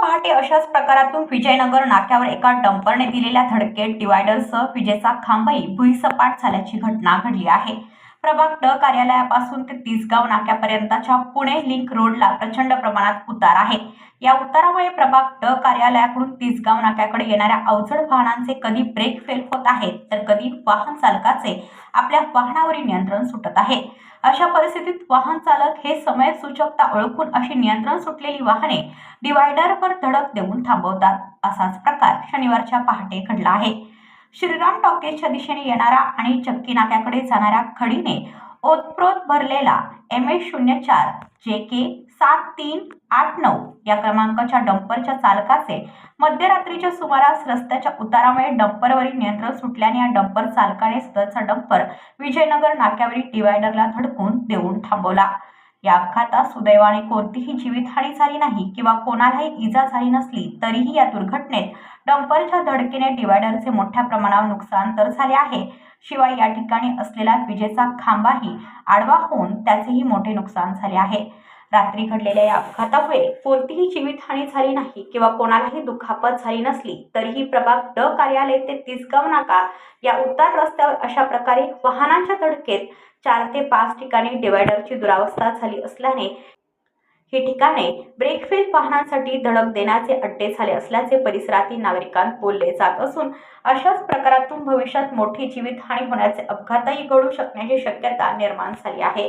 पहाटे अशाच प्रकारातून विजयनगर नाक्यावर एका डंपरने दिलेल्या धडकेत डिवायडरसह विजेचा खांबही भुईसपाट झाल्याची घटना घडली आहे. प्रभाग ड कार्यालयापासून ते तिसगाव नाक्यापर्यंतच्या पुणे लिंक रोडला प्रचंड प्रमाणात उतार आहे. या उतारामुळे प्रभाग ड कार्यालयाकडून तिसगाव नाक्याकडे येणाऱ्या अवजड वाहनांचे कधी ब्रेक फेल होत आहेत तर कधी वाहन चालकाचे आपल्या वाहनावरील नियंत्रण सुटत आहे. अशा परिस्थितीत वाहन चालक हे समय सूचकता ओळखून अशी नियंत्रण सुटलेली वाहने डिवायडरवर धडक देऊन थांबवतात असाच प्रकार शनिवारच्या पहाटे घडला आहे. श्रीराम टॉकेजच्या दिशेने येणारा आणि चक्की नाक्याकडे जाणाऱ्या खडीने ओतप्रोत भरलेला एम एस शून्य चार जे के सात तीन आठ नऊ या क्रमांकाच्या डंपरच्या चालकाचे मध्यरात्रीच्या सुमारास रस्त्याच्या उतारामुळे डंपरवरील नियंत्रण सुटल्याने या डंपर चालकाने सदरचा डंपर विजयनगर नाक्यावरील डिवायडरला धडकून देऊन थांबवला. या अपघातात सुदैवाने कोणतीही जीवितहानी झाली नाही किंवा कोणालाही इजा झाली नसली तरीही या दुर्घटनेत डंपरच्या धडकेने डिवायडरचे मोठ्या प्रमाणावर नुकसान तर झाले आहे. शिवाय या ठिकाणी असलेला विजेचा खांबाही आडवा होऊन त्याचेही मोठे नुकसान झाले आहे. रात्री घडलेल्या या अपघातामुळे कोणतीही जीवितहानी झाली नाही किंवा कोणालाही दुखापत झाली नसली तरीही प्रभाग ड कार्यालय ते तिसगाव नाका या उतार रस्त्यावर अशा प्रकारे वाहनांच्या धडकेत चार ते पाच ठिकाणी डिवायडरची दुरावस्था झाली असल्याने ही ठिकाणे ब्रेकफेल वाहनांसाठी धडक देण्याचे अड्डे झाले असल्याचे परिसरातील नागरिकांत बोलले जात असून अशाच प्रकारातून भविष्यात मोठी जीवितहानी होण्याचे अपघातही घडू शकण्याची शक्यता निर्माण झाली आहे.